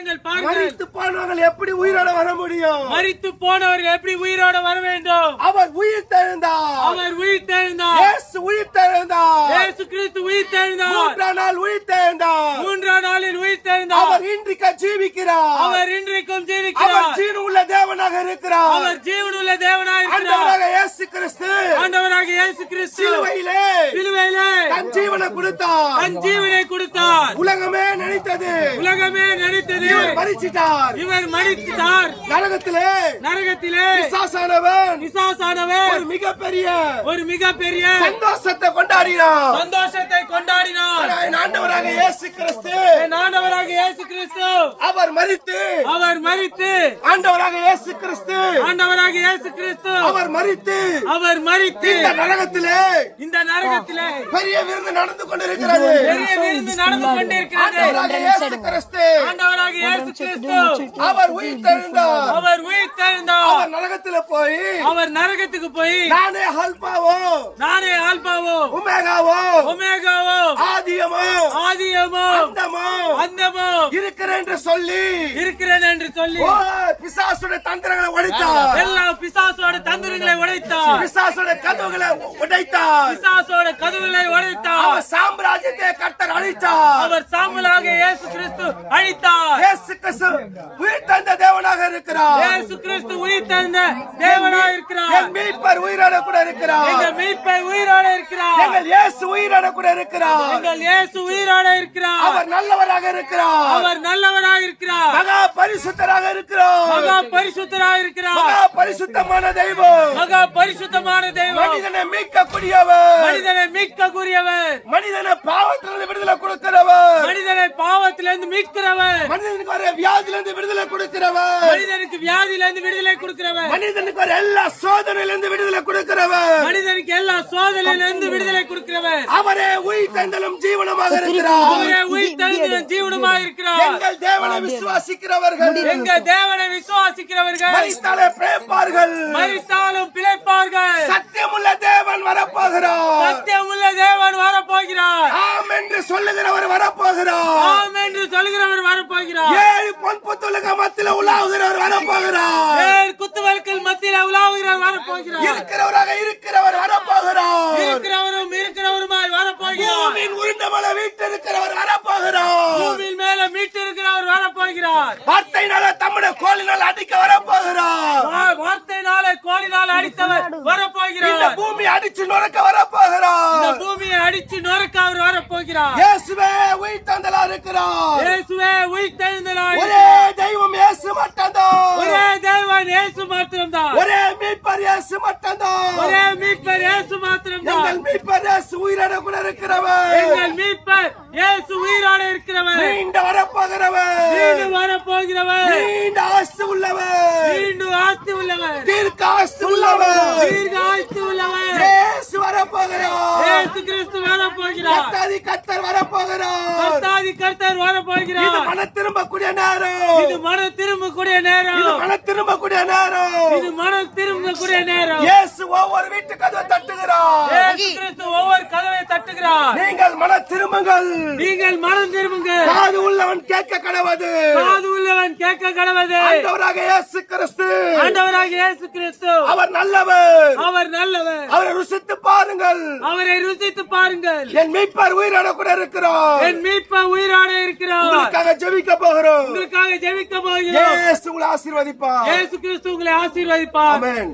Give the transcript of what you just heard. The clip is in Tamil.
மரித்து போனவர்கள் எப்படி உயிரோட வர முடியும்? மரித்து போனவர்கள் எப்படி உயிரோட வர வேண்டும்? அவர் உயிர் தெழுந்தார். அவர் உயிர் தெழுந்தார். இயேசு உயிர் தெழுந்தார். இயேசு கிறிஸ்து உயிர் தெழுந்தார். மூன்றாம் நாள் உயிர் தெழுந்தார். மூன்றாம் நாளில் உயிர் தெழுந்தார். அவர் இன்றைக்கு ஜீவிக்கிறார். அவர் இன்றைக்கும் அவர் ஜீவிக்கிறார். ஜீவன் உள்ள தேவனாக இருக்கிறார். அவர் ஜீவனுள்ள தேவனாய் இருக்கிறார். ஆண்டவராக இயேசு கிறிஸ்து. ஆண்டவராக இயேசு கிறிஸ்து சிலுவையிலே. சிலுவையிலே. தன் ஜீவனை கொடுத்தார். தன் ஜீவனை கொடுத்தார். உலகமே நினைத்தது. உலகமே நினைத்தது. இவர் மறிச்சிட்டார் இவர் மறித்தார் நரகத்திலே. நரகத்திலே. பிசாசானவன். பிசாசானவர் ஒரு மிகப்பெரிய ஒரு மிகப்பெரிய சந்தோஷத்தை கொண்டாடினார். சந்தோஷத்தை கொண்டாடினார். ஆண்டவராக இயேசு கிறிஸ்து ஆண்டவராக இயேசு கிறிஸ்து அவர் மறித்து அவர் மறித்து ஆண்டவராக இயேசு கிறிஸ்து ஆண்டவராக இயேசு கிறிஸ்து அவர் மறித்து அவர் மறித்து நரகத்திலே இந்த நரகத்திலே. பெரிய விருந்து நடந்து கொண்டிருக்கிறது. பெரிய விருந்து நடந்து கொண்டிருக்கிறது. ஆண்டவராக இயேசு கிறிஸ்து. ஆண்டவராக இயேசு கிறிஸ்து. அவர் உயிர் தெழுந்தார். அவர் உயிர் தெழுந்தார். அவர் நரகத்தில போய் அவர் நரகத்துக்கு போய் நானே அல்பாவோ. நானே ஆல்பாவோ உமேகாவோ. ஒமேகாவோ ஆதியமோ. ஆதியமோ. அந்தமோ. அந்தமோ. இருக்கிறேன் என்று சொல்லி. இருக்கிறேன் என்று சொல்லி. பிசாசுடைய தந்திரங்களை உடைத்தார் எல்லா பிசாசோட தந்திரங்களை உடைத்தார் பிசாசுடைய கதவுகளை உடைத்தார். பிசாசோட கதவுகளை உடைத்தார் அவர் சாம்ராஜ்யத்தை கட்டர் அழித்தார். அவர் சாம்பலாக இயேசு கிறிஸ்து அழித்தார். இயேசு கிறிஸ்து உயிர் தந்த தேவனாக இருக்கிறார். இயேசு கிறிஸ்து உயிர் தந்த தேவனாக இருக்கிறார். என் மீட்பர் உயிரோட கூட இருக்கிறார். எங்கள் மீட்பர் உயிரோட இருக்கிறார். எங்கள் இயேசு உயிரோட கூட இருக்கிறார். எங்கள் இயேசு உயிரோட இருக்கிறார். அவர் நல்லவராக இருக்கிறார். அவர் நல்லவராக இருக்கிறார். மகா பரிசுத்தராக இருக்கிறார். மகா பரிசுத்தராக இருக்கிறார். மகா பரிசுத்தமான தெய்வம். மகா பரிசுத்தமான தெய்வம். மனிதனை மீட்கக்கூடியவர். மனிதனை மீட்கக்கூடியவர். மனிதனை பாவத்திலிருந்து விடுதலை கொடுக்கிறவர். மனிதனை பாவத்திலிருந்து மீட்கிறவர். மனிதனுக்கு வர வியாதியிலிருந்து விடுதலை கொடுக்கிறவர். மனிதனுக்கு வியாதியிலிருந்து விடுதலை கொடுக்கிறவர். மனிதனுக்கு வர எல்லா சோதனையிலிருந்து விடுதலை கொடுக்கிறவர். மனிதனுக்கு எல்லா சோதனையிலிருந்து விடுதலை கொடுக்கிறவர். அவரே உயிர் தந்தலும் ஜீவனமாக இருக்கிறார். அவரே உயிர் தழுந்த ஜீவனமா இருக்கிறார். எங்கள் தேவனை விசுவாசிக்கிறவர்கள். எங்க தேவனை விசுவாசிக்கிறவர்கள். மறித்தாலே பிழைப்பார்கள். மறித்தாலும் பிழைப்பார்கள். சத்தியமுள்ள தேவன் வரப்போகிறார். சத்தியமுள்ள தேவன் வரப்போகிறார். ஆம் என்று சொல்லுகிறவர் வரப்போகிறார். ஆம் என்று சொல்கிறவர் வரப்போகிறார். ஏழு பொன் புத்துலக மத்தியில உலாவுகிறவர் வரப்போகிறார். குத்துவல்கள் மத்தியில் உலாவுகிறவர் வரப்போகிறார். இருக்கிறவராக இருக்கிறவர் வரப்போகிறார். இருக்கிறவரும் இருக்கிறவருமாய் வரப்போகிறார். பூமியின் உருண்டமல வீட்டிருக்கிறவர் வரப்போகிறார். பூமியின் மேல மீட்டிருக்கிறவர் வரப்போகிறார். வார்த்தையினால தம்முடைய கோலினால் அடிக்க வரப்போகிறார். வார்த்தையினாலே கோலினால் அடித்தவர் இந்த வரப்போகிறார். பூமி அடிச்சு நுழைக்க வரப்போகிறார். இந்த பூமியை அடிச்சு நொறுக்க அவர் வரப்போகிறார். இயேசுவே! உயிர் தந்தலா இருக்கிறார். இயேசுவே உயிர் தெழுந்த நாள் ஒரே தெய்வம் இயேசு மட்டும்தான் ஒரே தேவன் இயேசு மாத்திரம்தான் ஒரே மீட்பர் இயேசு மட்டும்தான் ஒரே மீட்பர் இயேசு மாத்திரம்தான் எங்கள் மீட்பர் இயேசு உயிரோட கூட இருக்கிறவர். எங்கள் மீட்பர் இயேசு உயிரோட இருக்கிறவர். நீண்ட மீண்டும் வரப்போகிறவர். நீண்ட உள்ளவர். மீண்டும் ஆஸ்தி உள்ளவர். தீர்க்க ஆஸ்தி உள்ளவர். தீர்க்க ஆஸ்தி உள்ளவர் இயேசு வரப்போகிறார். இயேசு கிறிஸ்து வரப்போகிறார். கர்த்தாதி கர்த்தர் இது வரப்போகிறார் மன திரும்பக்கூடிய நேரம். இது மனம் திரும்பக்கூடிய இது நேரம் மன திரும்பக்கூடிய நேரம். இது மனம் திரும்பக்கூடிய நேரம். இயேசு ஒவ்வொரு வீட்டு கதவை தட்டுகிறார். ஒவ்வொரு கதவை தட்டுகிறார். நீங்கள் மன திரும்புங்கள். நீங்கள் மனம் திரும்புங்கள். காது உள்ளவன் கேட்க கடவது. காது உள்ளவன் கேட்க கடவது. ஆண்டவராக இயேசு கிறிஸ்து. ஆண்டவராக இயேசு கிறிஸ்து. அவர் நல்லவர். அவர் நல்லவர். அவரை ருசித்து பாருங்கள். அவரை ருசித்து பாருங்கள். என் மீட்பர் உயிரோட கூட இருக்கிறார். என் மீட்ப உயிரோட இருக்கிறார். உங்களுக்காக ஜெபிக்க போகிறோம். உங்களுக்காக ஜெபிக்க போகிறோம். இயேசு உங்களை ஆசீர்வதிப்பார். இயேசு கிறிஸ்து உங்களை ஆசீர்வதிப்பார். ஆமென்.